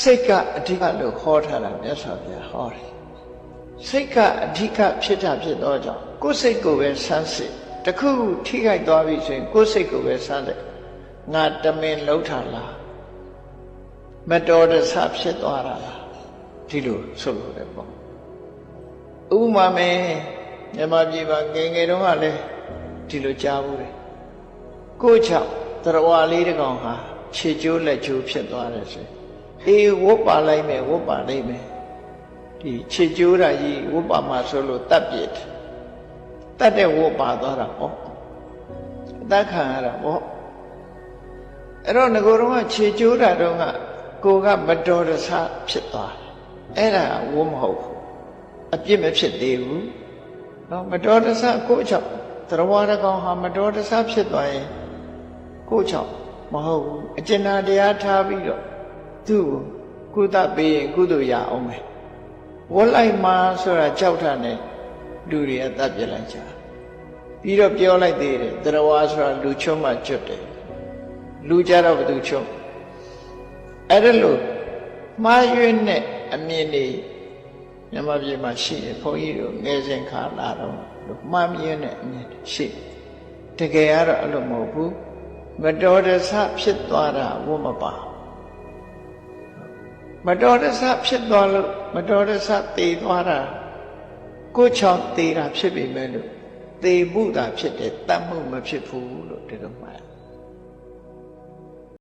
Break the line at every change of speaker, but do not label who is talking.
စိတ်ကအဓိကလို့ခေါ်ထားတာမြတ်စွာဘုရားဟောတယ်စိတ်ကအဓိကဖြစ်တာဖြစ်တော့ကြောင့်ကိုယ်စိတ်ကိုပဲစမ်းစစ်တခုခုထိခိုက်သွားပြီဆိုရင်ကိုယ်စိတ်ကိုပဲစမ်းတယ်ငါတမင်လှုပ်ထားလားမတော်တဆဖြစ်သွားတာလားဒီလိုဆိုလို့လည်းပေါ့ဥပမာမယ်မြန်မာပြည်မှာငယ်ငယ်တုန်းကလည်းဒီလိုကြားဘူးတယ်ကိုယ့်ချောက်တရဝါလေးတစ်ကောင်ဟာခြေကျိုးလက်ကျိုးဖြစ်သွားတယ်ဆိုရင် အေးဝတ်ပါလိုက်မယ်ဝတ်ပါလိုက်မယ်ဒီခြေကျိုးတာကြီးဝတ်ပါမှာဆိုလို့တတ်ပြစ်တယ်တတ်တဲ့ဝတ်ပါသွားတာဟောအသက်ခံရတာဟောအဲ့တော့ငကိုယ်တော့ကခြေကျိုးတာတော့ကကိုကမတော်တဆဖြစ်သွားတယ်အဲ့ဒါဝတ်မဟုတ်ဘူးအပြစ်မဖြစ်သေးဘူးနော်မတော်တဆကိုယ့်ချောက်တရဝါတကောင်ဟာမတော်တဆဖြစ်သွားရင်ကိုယ့်ချောက်မဟုတ်ဘူးအကျဉ်းတရားထားပြီးတော့ သူ့ကိုကုသပေးရင်ကုသိုလ်ရအောင်မယ်ဝတ်လိုက်မှဆိုတာကြောက်တာနဲ့လူတွေကတတ်ပြလိုက်ကြပြီးတော့ပြောလိုက်သေးတယ်တရဝါဆိုတာလူချွတ်မှကျွတ်တယ်လူကြတော့ဘယ်သူချွတ်အဲ့ဒါလို့မှားယွင်းတဲ့အမြင်တွေမြန်မာပြည်မှာရှိတယ်ဘုန်းကြီးတို့ငယ်စဉ်ခါလာတော့လို့မှားမြင်တဲ့အမြင်တွေရှိတကယ်ကတော့အဲ့လိုမဟုတ်ဘူးမတော်တဆဖြစ်သွားတာဝတ်မပါ မတော်တဆဖြစ်သွားလို့မတော်တဆသေသွားတာကိုယ်ချောင်းသေတာဖြစ်ပေမဲ့လို့သေမှုတာဖြစ်တယ်တတ်မှုမဖြစ်ဘူးလို့ဒီလိုမှတ်